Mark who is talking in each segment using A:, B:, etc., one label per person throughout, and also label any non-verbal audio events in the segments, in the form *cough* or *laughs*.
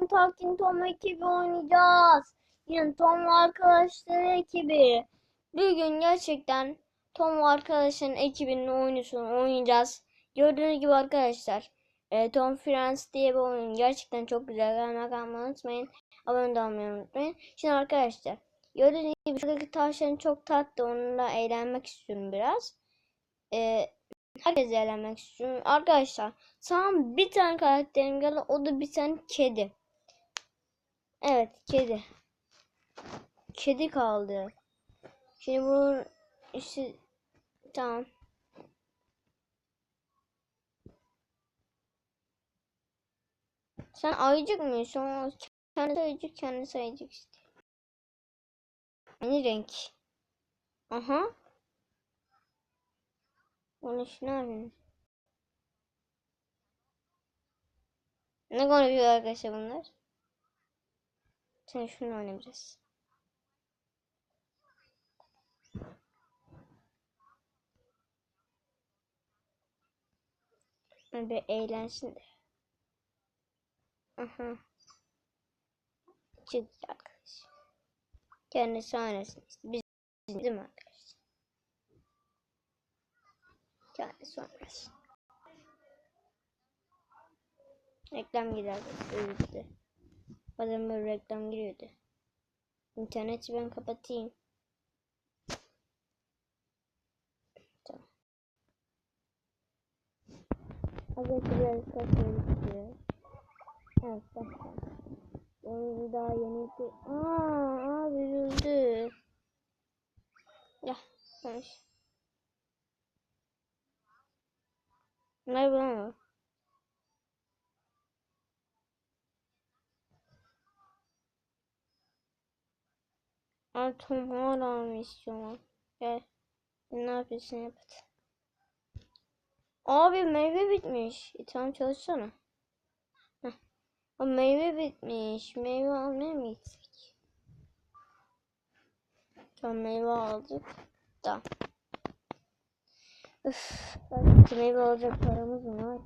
A: bugün Talking Tom ekibi oynayacağız. Yine Tom ve arkadaşları ekibi. Bugün gerçekten Tom arkadaşların ekibinin oyunusunu oynayacağız. Gördüğünüz gibi arkadaşlar. e, Tom Friends diye bir oyun. Gerçekten çok güzel. Gelmek almayı unutmayın. Abone olmayı unutmayın. Şimdi arkadaşlar. Gördüğünüz gibi şuradaki tavşan çok tatlı. Onunla eğlenmek istiyorum biraz. E, herkes eğlenmek istiyorum. Arkadaşlar. Sana bir tane karakterim geldi. O da bir tane kedi. Evet kedi. Kedi kaldı. Şimdi bunun işte tamam. Sen ayıcık mısın? Kendi ayıcık kendisi ayıcık işte. Aynı renk. Aha. Onun için ne yapıyorsun? Ne konuşuyor arkadaşlar bunlar? Sen şunu oynayacağız. Bir eğlensin de. Aha. Çıktı arkadaş. Kendisi oynasın. Biz değil mi arkadaşlar? Kendisi oynasın. Reklam giderdi. Öyle. Bazen böyle reklam giriyordu. İnterneti ben kapatayım. Tamam. Hadi biraz kaçmayı gidiyor. Evet başla. Onu daha yeni bir... Aa, abi üzüldü. Ya, konuş. Merhaba. Ay Tom hala mı istiyorum? Gel. Ne yapıyorsun yap. Abi meyve bitmiş. E, tamam çalışsana. Heh. Meyve bitmiş. Meyve almaya mı gitsek? Tamam meyve aldık. Tamam. Belki meyve alacak paramız mı var?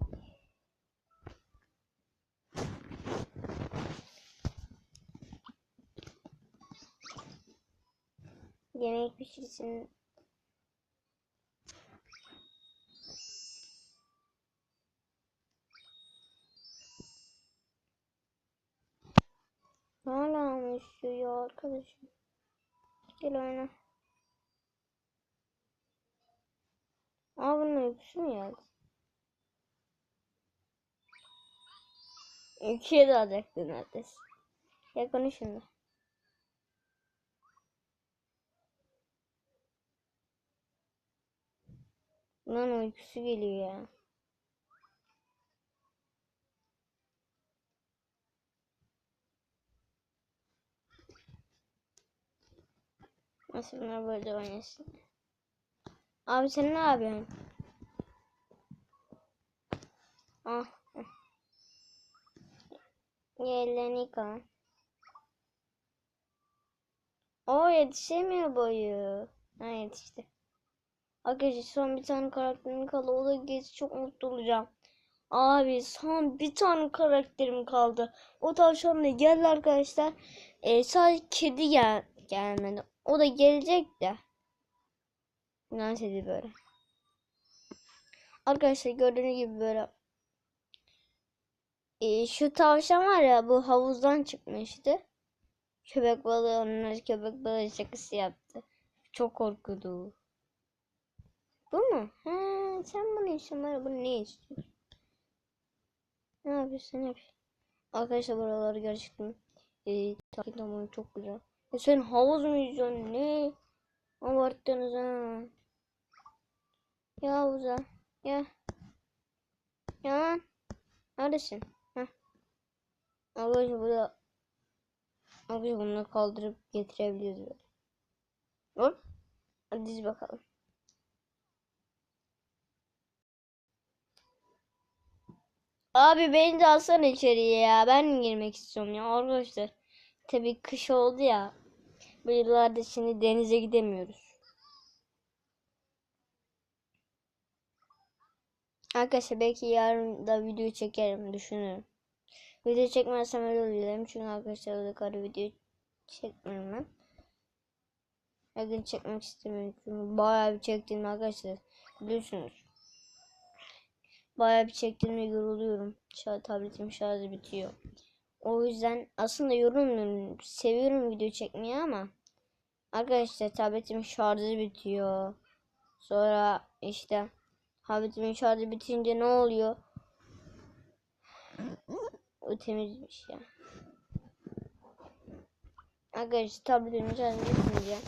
A: Yemek pişirsin. Hala mı istiyor arkadaşım? Gel oyna. Aa bunun uykusu mu geldi? İkiye de alacaktı neredeyse. Ya konuş şimdi. Lan uykusu geliyor ya. Nasıl bunlar böyle oynasın? Abi sen ne yapıyorsun? Ah. Yerlerini yıka. O yetişemiyor boyu. Ha yetişti. Arkadaşlar son bir tane karakterim kaldı. O da geç çok mutlu olacağım. Abi son bir tane karakterim kaldı. O tavşan da geldi arkadaşlar. Ee, sadece kedi gel gelmedi. O da gelecek de. Nasıl böyle. Arkadaşlar gördüğünüz gibi böyle. Ee, şu tavşan var ya bu havuzdan çıkmıştı. Köpek balığı onlar köpek balığı şakası yaptı. Çok korkudu. Bu mu? Ha, sen bunu istiyorsun. Bunu ne istiyorsun? Ne yapıyorsun? Yapıyorsun? Arkadaşlar buraları gerçekten e, takip zamanı çok güzel. E sen havuz mu izliyorsun? Ne? Abarttınız ha. Ya havuza. Ya. Ya. Neredesin? Heh. Arkadaşlar burada Arkadaşlar bunları kaldırıp getirebiliyoruz böyle. Hadi diz bakalım. Abi beni de alsana içeriye ya. Ben girmek istiyorum ya arkadaşlar. Tabii kış oldu ya. Bu yıllarda şimdi denize gidemiyoruz. Arkadaşlar belki yarın da video çekerim düşünüyorum. Video çekmezsem öyle dilerim. Çünkü arkadaşlar öyle karı video çekmiyorum ben. Her gün çekmek istemiyorum. Çünkü bayağı bir çektiğim arkadaşlar. Biliyorsunuz. Bayağı bir çektiğimde yoruluyorum. Şarj, tabletim şarjı bitiyor. O yüzden aslında yorulmuyorum. Seviyorum video çekmeyi ama arkadaşlar tabletimin şarjı bitiyor. Sonra işte tabletimin şarjı bitince ne oluyor? O temizmiş ya. Arkadaşlar tabletimin şarjı bitince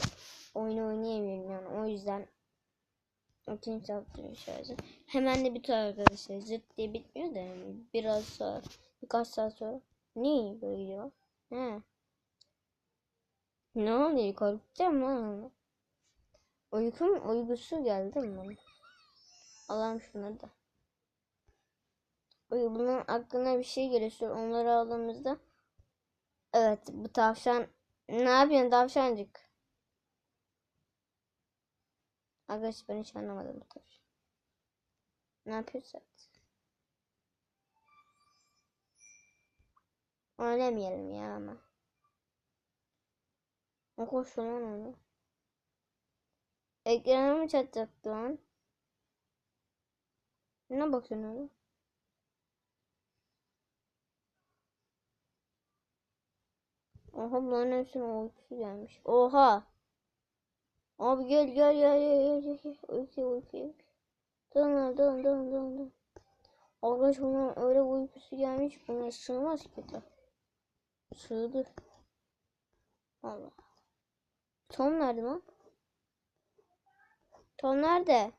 A: oyun oynayamıyorum yani. O yüzden Atın tabletimin şarjı. Hemen de bitiyor arkadaşlar. Zırt diye bitmiyor da yani biraz sonra birkaç saat sonra. Ne böyle gidiyor? He. Ne oluyor? Korkacağım lan. Uykum uygusu geldi mi? Alalım şunları da. Bunun aklına bir şey geliyor. Onları aldığımızda Evet bu tavşan ne yapıyorsun tavşancık? Arkadaş ben hiç anlamadım bu tavşan. Ne yapıyorsun? Oynamayalım ya ama. O koştu lan onu. Ekrana mı çatacaktı? Ne bakıyorsun öyle? Oha bunların hepsine uykusu gelmiş. Oha! Abi gel gel gel gel gel gel. Uyku uyku. Dön dön dön dön dön. Arkadaş bunların öyle uykusu gelmiş. Buna sığmaz ki de. Sığdı. Allah. Tom nerede lan? Tom nerede?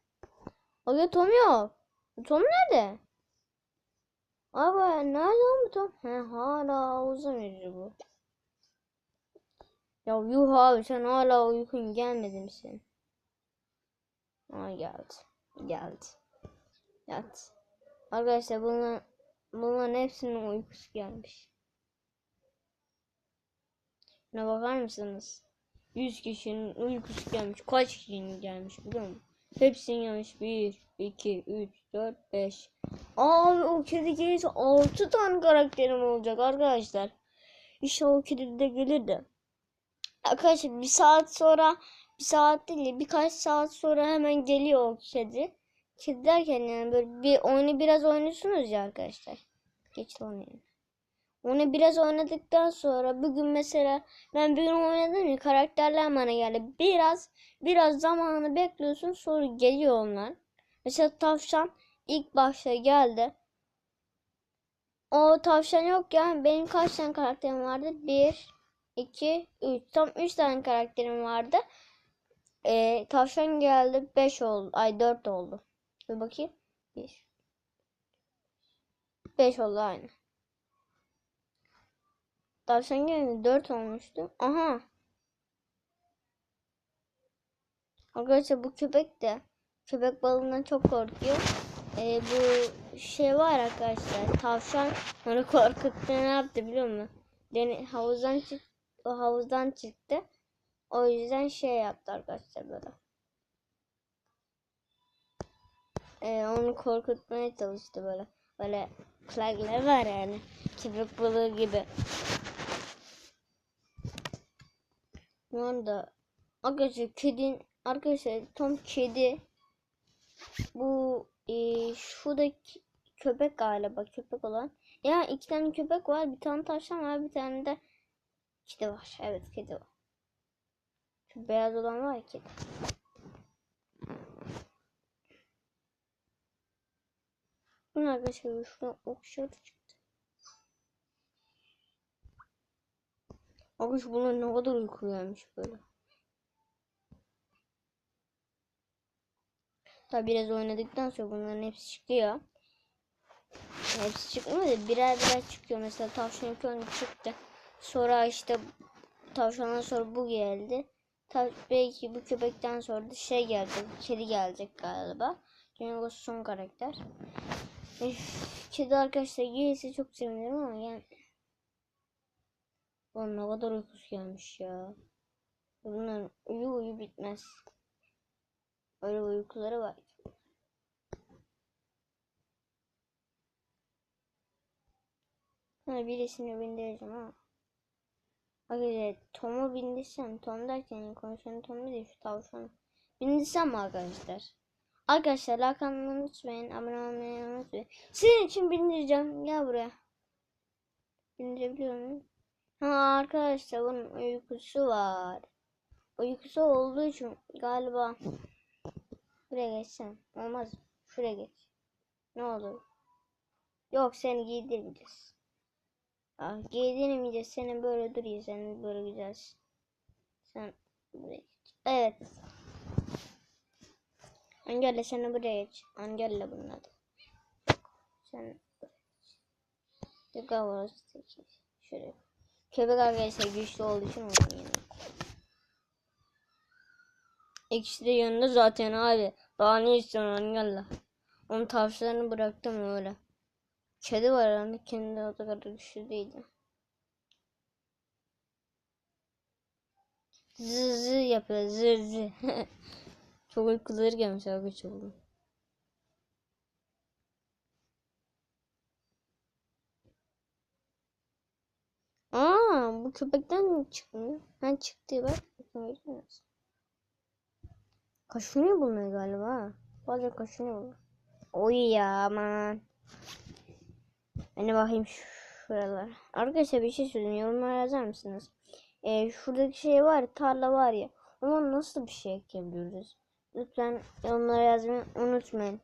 A: Aga Tom yok. Tom nerede? Abi nerede lan bu Tom? He hala uzun yüzü bu. Ya yuh abi sen hala uykun gelmedi mi senin? Aa geldi. Geldi. Yat. Arkadaşlar bunlar, bunların hepsinin uykusu gelmiş. Ne bakar mısınız? 100 kişinin uykusu gelmiş. Kaç kişinin gelmiş biliyor musun? Hepsinin gelmiş. 1, 2, 3, 4, 5. Abi o kedi gelirse 6 tane karakterim olacak arkadaşlar. İnşallah o kedi de gelir de. Arkadaşlar bir saat sonra bir saat değil birkaç saat sonra hemen geliyor o kedi. Kedi derken yani böyle bir oyunu biraz oynuyorsunuz ya arkadaşlar. Geç oynayın. Onu biraz oynadıktan sonra bugün mesela ben bir gün oynadım ya karakterler bana geldi. Biraz biraz zamanı bekliyorsun sonra geliyor onlar. Mesela tavşan ilk başta geldi. O tavşan yok ya benim kaç tane karakterim vardı? Bir, iki, üç. Tam üç tane karakterim vardı. Ee, tavşan geldi beş oldu. Ay dört oldu. Bir bakayım. Bir. Beş oldu aynı. Tavşan geldi 4 olmuştu. Aha. Arkadaşlar bu köpek de köpek balığından çok korkuyor. Ee, bu şey var arkadaşlar. Tavşan onu korkuttu ne yaptı biliyor musun? Deni havuzdan çık o havuzdan çıktı. O yüzden şey yaptı arkadaşlar böyle. Ee, onu korkutmaya çalıştı böyle. Böyle kulakları var yani. Köpek balığı gibi. Bu anda arkadaşlar kedin arkadaşlar Tom kedi bu e, şuradaki köpek galiba köpek olan ya iki tane köpek var bir tane tavşan var bir tane de kedi var evet kedi var şu beyaz olan var ya kedi bunu arkadaşlar şuradan okşadı çıktı Arkadaş bunlar ne kadar uyku gelmiş böyle. Tabi biraz oynadıktan sonra bunların hepsi çıkıyor. Hepsi çıkmıyor da birer birer çıkıyor. Mesela tavşan önce çıktı. Sonra işte tavşandan sonra bu geldi. Tabii belki bu köpekten sonra da şey gelecek. Kedi gelecek galiba. Çünkü o son karakter. Kedi arkadaşlar gelirse çok sevinirim ama yani Oğlum ne kadar uykusu gelmiş ya. Bunların uyu uyu bitmez. Öyle uykuları var. Ha, birisini bindireceğim ha. Arkadaşlar Tom'u bindirsem, Tom derken konuşan Tom değil şu tavşanı. Bindirsem mi arkadaşlar? Arkadaşlar like atmayı unutmayın, abone olmayı unutmayın. Sizin için bindireceğim. Gel buraya. Bindirebiliyor muyum? Ha arkadaşlar bunun uykusu var. Uykusu olduğu için galiba buraya geçsem olmaz. Şuraya geç. Ne olur? Yok seni giydirmeyeceğiz. Ah, giydirmeyeceğiz. Seni böyle duruyor. Sen böyle güzelsin. Sen buraya geç. Evet. Angelle seni buraya geç. Angelle bunun adı. Sen. Yok orası Şöyle. Köpek arkadaşlar güçlü olduğu için onun yanına. İkisi de yanında zaten abi. Daha ne istiyorsun Angelle? Onun tavşanını bıraktım öyle. Kedi var arasında kendi o kadar güçlü değildi. Zı zı yapıyor zı zı. *laughs* Çok uykuları gelmiş arkadaşlar bugün. Aa bu köpekten mi çıkmıyor? Ben çıktı bak. Kaşınıyor bunlar galiba. Bazen kaşınıyor. Oy ya aman. Ben de bakayım şuralar. Arkadaşlar bir şey söyleyeyim. Yorumlara yazar mısınız? Ee, şuradaki şey var ya, tarla var ya. Ona nasıl bir şey ekebiliriz? Lütfen yorumlara yazmayı unutmayın.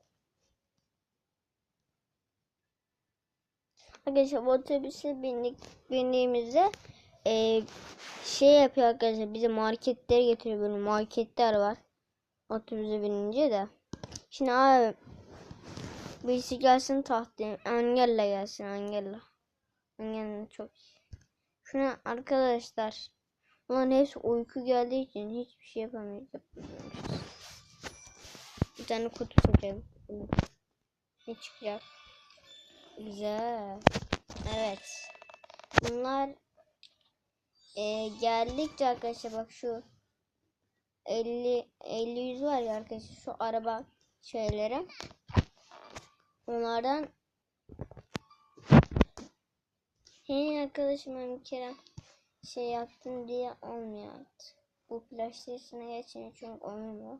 A: Arkadaşlar otobüse bindik, bindiğimizde e, şey yapıyor arkadaşlar bize marketlere getiriyor böyle marketler var. Otobüse binince de. Şimdi abi birisi gelsin tahtaya. Angela gelsin Angela. Angela çok iyi. Şuna arkadaşlar. Ulan hepsi uyku geldiği için hiçbir şey yapamayacak. Bir tane kutu tutacağım. Ne çıkacak? Güzel. Evet. Bunlar e, geldikçe arkadaşlar bak şu 50 50 100 var ya arkadaşlar şu araba şeylere. Onlardan Hey arkadaşım ben bir kere şey yaptım diye olmuyor artık. Bu PlayStation'a geçince çünkü oynuyor.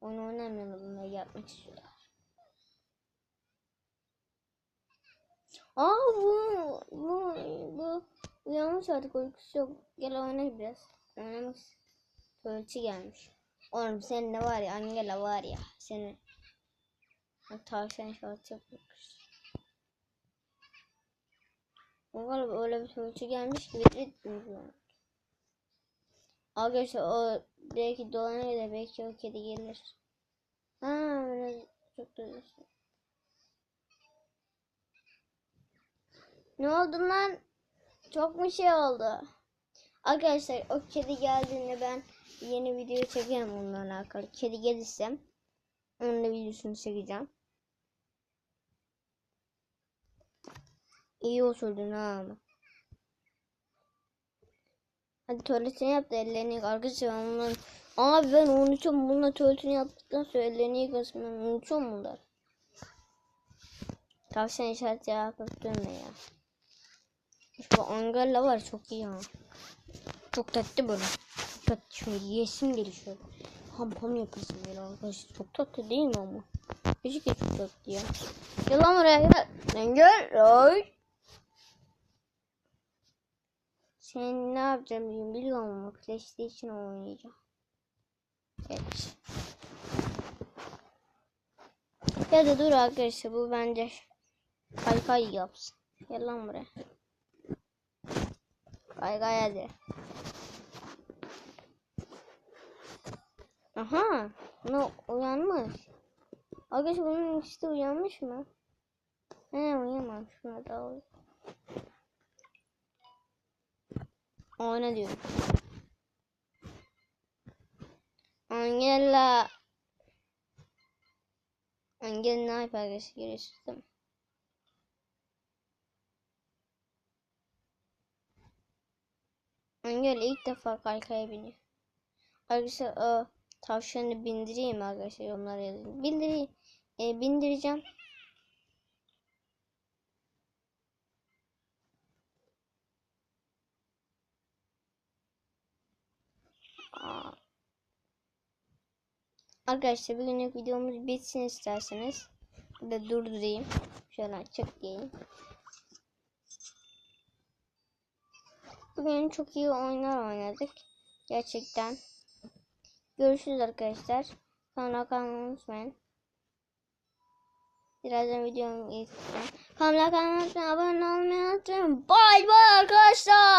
A: Onu oynamıyorlar bunları yapmak istiyorlar. Aa bu bu bu uyanmış artık uykusu yok. Gel oyna biraz. Oynamak Tuvaleti gelmiş. Oğlum senin de var ya Angela var ya seni. Tavşan şartı yapmış. O galiba öyle bir tuvaleti gelmiş ki bitmiyor. Arkadaşlar o belki dolanıyor da belki o kedi gelir. Ha öyle çok da Ne oldu lan? Çok mu şey oldu? Arkadaşlar o kedi geldiğinde ben yeni video çekeceğim onunla alakalı. Kedi gelirse onun da videosunu çekeceğim. İyi osurdun ha ama. Hadi tuvaletini yap da ellerini yık. Arkadaşlar. Abi ben unutuyorum. Bununla tuvaletini yaptıktan sonra ellerini yıkasın. Ben unutuyorum bunları. Tavşan işareti yapıp dönme ya. Şu Angela var çok iyi ya. Çok tatlı böyle. Çok tatlı. Şöyle yesim gelişiyor. Ham ham yapasın böyle arkadaşlar. Çok tatlı değil mi ama? Keşke çok tatlı ya. Gel lan oraya gel. Lan gel. Oy. Sen ne yapacağım bilmiyorum, biliyorum ama PlayStation oynayacağım. Evet. Ya da dur arkadaşlar bu bence kaykay yapsın. Gel lan buraya. Kaygay hadi. Aha. Ne uyanmış. Arkadaşlar bunun ikisi de uyanmış mı? He uyanmamış. Şuna da alayım. Oyna diyorum. Angela. Angela ne yapar arkadaşlar? Görüyorsunuz değil mi? Angela ilk defa kaykaya biniyor. Arkadaşlar o tavşanı bindireyim arkadaşlar onlara yazayım. Bindireyim. E, bindireceğim. Arkadaşlar bugünlük videomuz bitsin isterseniz. Bir de durdurayım. Şöyle açık diyeyim. Bugün çok iyi oyunlar oynadık. Gerçekten. Görüşürüz arkadaşlar. Kanala kalmayı unutmayın. Birazdan videomu izleyeceğim. Kanala unutmayın. Abone olmayı unutmayın. Bay bay arkadaşlar.